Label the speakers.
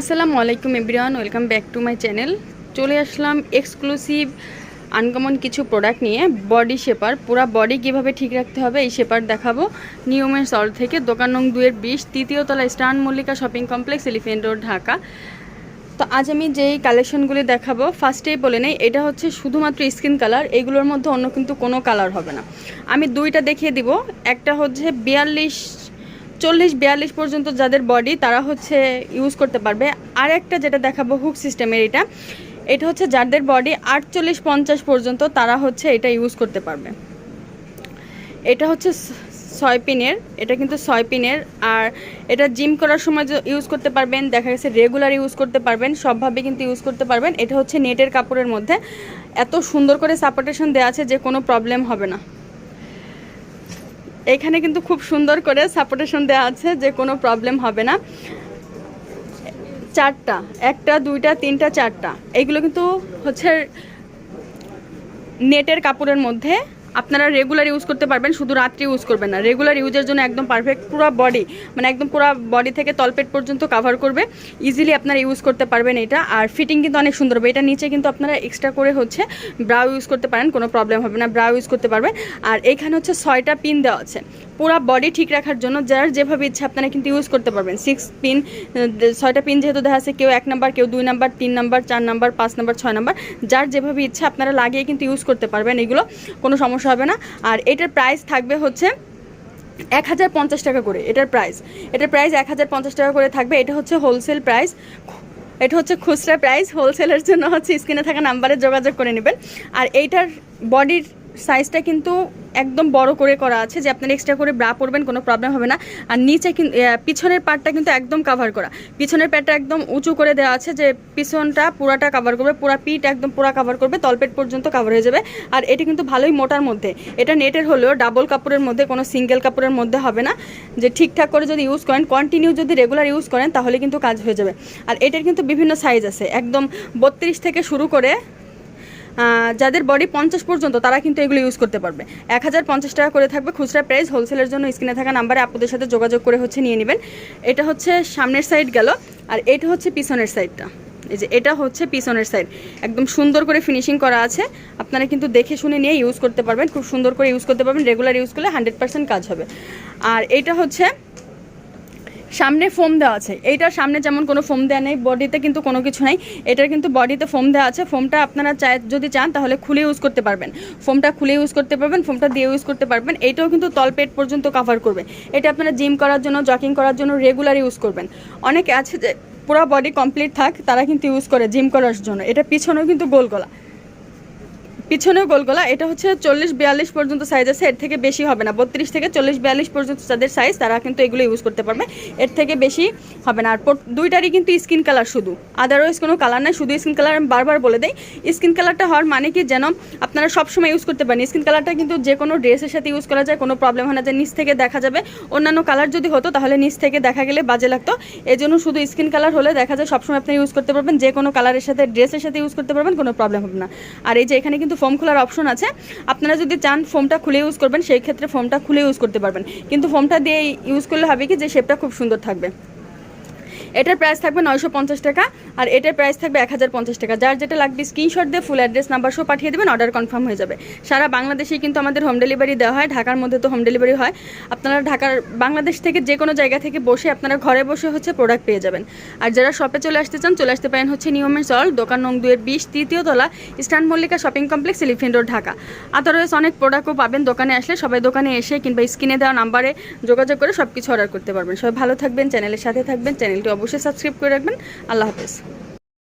Speaker 1: আসসালামু আলাইকুম everyone, welcome back to my channel. চলে আসলাম এক্সক্লুসিভ, আনকমন কিছু প্রোডাক্ট নিয়ে, বডি শেপার। পুরা বডি কীভাবে ঠিক রাখতে হবে, এই শেপার দেখাবো। নিয়মের সল থেকে, দোকান নং দুয়ের বিশ, তৃতীয় তলা stand Mallika shopping complex, elephant road, Dhaka. তো আজ আমি যেই কালেকশনগুলি দেখাবো, ফার্স্টেই বলে নেই, এটা হচ্ছে শুধুমাত্র স্কিন কালার, এগুলোর মধ্যে অন্য কিন্তু কোনো কালার হবে না। আমি দুইটা দেখিয়ে দিব, একটা হচ্ছে বিয়াল্লিশ চল্লিশ, বিয়াল্লিশ পর্যন্ত যাদের বডি তারা হচ্ছে ইউজ করতে পারবে। আর একটা যেটা দেখাবো হুক সিস্টেমের এটা এটা হচ্ছে যাদের বডি আটচল্লিশ, পঞ্চাশ পর্যন্ত তারা হচ্ছে এটা ইউজ করতে পারবে। এটা হচ্ছে ছয় পিনের এটা কিন্তু ছয় পিনের আর এটা জিম করার সময় ইউজ করতে পারবেন, দেখা গেছে রেগুলার ইউজ করতে পারবেন, সবভাবে কিন্তু ইউজ করতে পারবেন। এটা হচ্ছে নেটের কাপড়ের মধ্যে। এত সুন্দর করে সাপোর্টেশন দেওয়া আছে যে কোনো প্রবলেম হবে না। এখানে কিন্তু খুব সুন্দর করে সাপোর্টেশন দেওয়া আছে যে কোনো প্রবলেম হবে না। চারটা, একটা, দুইটা, তিনটা, চারটা। এইগুলো কিন্তু হচ্ছে নেটের কাপড়ের মধ্যে আপনারা রেগুলার ইউজ করতে পারবেন, শুধু রাত্রি ইউজ করবেন না। রেগুলার ইউজের জন্য একদম পারফেক্ট পুরো বডি মানে একদম পুরো বডি থেকে তলপেট পর্যন্ত কাভার করবে। ইজিলি আপনারা ইউজ করতে পারবেন এটা। আর ফিটিং কিন্তু অনেক সুন্দর হবে। এটা নিচে কিন্তু আপনারা এক্সট্রা করে হচ্ছে ব্রাউ ইউজ করতে পারেন, কোনো প্রবলেম হবে না ব্রাউ ইউজ করতে পারবেন। আর এখানে হচ্ছে ছয়টা পিন দেওয়া আছে। পুরো বডি ঠিক রাখার জন্য যার যেভাবে ইচ্ছা আপনারা কিন্তু ইউজ করতে পারবেন। সিক্স পিন ছয়টা পিন যেহেতু দেখা আছে, কেউ এক নাম্বার কেউ দুই নাম্বার তিন নাম্বার চার নাম্বার পাঁচ নাম্বার ছয় নাম্বার যার যেভাবে ইচ্ছা আপনারা লাগিয়ে কিন্তু ইউজ করতে পারবেন। এগুলো কোনো সমস্যা হবে না। আর এটার প্রাইস থাকবে হচ্ছে এক হাজার পঞ্চাশ টাকা করে, এটার প্রাইস এটার প্রাইস এক হাজার পঞ্চাশ টাকা করে থাকবে, এটা হচ্ছে হোলসেল প্রাইস এটা হচ্ছে খুচরা প্রাইস হোলসেলের জন্য হচ্ছে স্ক্রিনে থাকা নাম্বারে যোগাযোগ করে নেবেন। আর এইটার বডির সাইজটা কিন্তু একদম বড় করে করা আছে যে আপনারা এক্সট্রা করে ব্রা পরবেন, কোনো প্রবলেম হবে না। আর নিচে পিছনের পার্টটা কিন্তু একদম কাভার করা। পিছনের প্যাটটা একদম উঁচু করে দেওয়া আছে যে পিছনটা পুরাটা কাভার করবে, পুরা পিঠ একদম পুরা কাভার করবে, তলপেট পর্যন্ত কাভার হয়ে যাবে। আর এটি কিন্তু ভালোই মোটার মধ্যে। এটা নেটের হলেও ডাবল কাপড়ের মধ্যে, কোনো সিঙ্গেল কাপড়ের মধ্যে হবে না। যে ঠিকঠাক করে যদি ইউজ করেন কন্টিনিউ যদি রেগুলার ইউজ করেন, তাহলে কিন্তু কাজ হয়ে যাবে। আর এটার কিন্তু বিভিন্ন সাইজ আছে। একদম বত্রিশ থেকে শুরু করে যাদের বডি পঞ্চাশ পর্যন্ত, তারা কিন্তু এগুলো ইউজ করতে পারবে। এক হাজার পঞ্চাশ টাকা করে থাকবে খুচরা প্রাইস হোলসেলের জন্য স্ক্রিনে থাকা নাম্বারে আপনাদের সাথে যোগাযোগ করে হচ্ছে নিয়ে নেবেন। এটা হচ্ছে সামনের সাইড গেল, আর এটা হচ্ছে পিছনের সাইডটা এই যে এটা হচ্ছে পিছনের সাইড একদম সুন্দর করে ফিনিশিং করা আছে। আপনারা কিন্তু দেখে শুনে নিয়ে ইউজ করতে পারবেন। খুব সুন্দর করে ইউজ করতে পারবেন। রেগুলার ইউজ করলে হান্ড্রেড কাজ হবে। আর এটা হচ্ছে সামনে ফোম দেওয়া আছে। এইটার সামনে যেমন কোনো ফোম দেওয়া নেই বডিতে কিন্তু কোনো কিছু নাই। এটার কিন্তু বডিতে ফোম দেওয়া আছে। ফোমটা আপনারা চায়, যদি চান তাহলে খুলে ইউজ করতে পারবেন। ফোমটা খুলে ইউজ করতে পারবেন ফোমটা দিয়ে ইউজ করতে পারবেন। এইটাও কিন্তু তলপেট পর্যন্ত কভার করবে। এটা আপনারা জিম করার জন্য জকিং করার জন্য রেগুলার ইউজ করবেন। অনেকে আছে যে, পুরো বডি কমপ্লিট থাক, তারা কিন্তু ইউজ করে জিম করার জন্য। এটা পিছনেও কিন্তু গোল গলা। পিছনেও গোলগোলা, এটা হচ্ছে চল্লিশ বিয়াল্লিশ পর্যন্ত সাইজ আছে, এর থেকে বেশি হবে না। বত্রিশ থেকে চল্লিশ বিয়াল্লিশ পর্যন্ত যাদের সাইজ তারা কিন্তু এগুলো ইউজ করতে পারবে। এর থেকে বেশি হবে না। আর দুইটারই কিন্তু স্কিন কালার শুধু। আদারওয়াইজ কোনো কালার নাই, শুধু স্কিন কালার আমি বারবার বলে দেই। স্কিন কালারটা হওয়ার মানে কি যেন আপনারা সবসময় ইউজ করতে পারেন। স্কিন কালারটা কিন্তু যে কোনো ড্রেসের সাথে ইউজ করা যায়, কোনো প্রবলেম হয় না যে নিচ থেকে দেখা যাবে। অন্যান্য কালার যদি হতো, তাহলে নিচ থেকে দেখা গেলে বাজে লাগতো। এই জন্য শুধু স্কিন কালার হলে দেখা যায় সবসময় আপনি ইউজ করতে পারবেন। যে কোনো কালারের সাথে ড্রেসের সাথে ইউজ করতে পারবেন, কোনো প্রবলেম হবে না। আর এই যে এখানে কিন্তু ফর্ম খোলার অপশন আছে। আপনারা যদি চান ফোমটা খুলে ইউজ করবেন, সেই ক্ষেত্রে ফোমটা খুলে ইউজ করতে পারবেন। কিন্তু ফোমটা দিয়ে ইউজ করলে হবে কি যে শেপটা খুব সুন্দর থাকবে। এটার প্রাইস থাকবে নয়শো পঞ্চাশ টাকা আর এটার প্রাইস থাকবে এক হাজার পঞ্চাশ টাকা। যার যেটা লাগবে স্ক্রিনশট দিয়ে ফুল অ্যাড্রেস নাম্বার সহ পাঠিয়ে দেবেন অর্ডার কনফার্ম হয়ে যাবে। সারা বাংলাদেশেই কিন্তু আমাদের হোম ডেলিভারি দেওয়া হয়, ঢাকার মধ্যে তো হোম ডেলিভারি হয়। আপনারা ঢাকার, বাংলাদেশ থেকে যে কোনো জায়গা থেকে বসে আপনারা ঘরে বসে হচ্ছে প্রোডাক্ট পেয়ে যাবেন। আর যারা শপে চলে আসতে চান, চলে আসতে পারেন হচ্ছে নিয়মের চল, দোকান নং দুয়ের বিশ, তৃতীয় তলা stand Mallika shopping complex elephant road Dhaka. Otherwise অনেক প্রোডাক্টও পাবেন দোকানে আসলে, সবাই দোকানে এসে কিংবা স্ক্রিনে দেওয়া নাম্বারে যোগাযোগ করে সব কিছু অর্ডার করতে পারবেন। সবাই ভালো থাকবেন চ্যানেলের সাথে থাকবেন চ্যানেলটি অবশ্যই সাবস্ক্রাইব করে রাখবেন। আল্লাহ হাফেজ।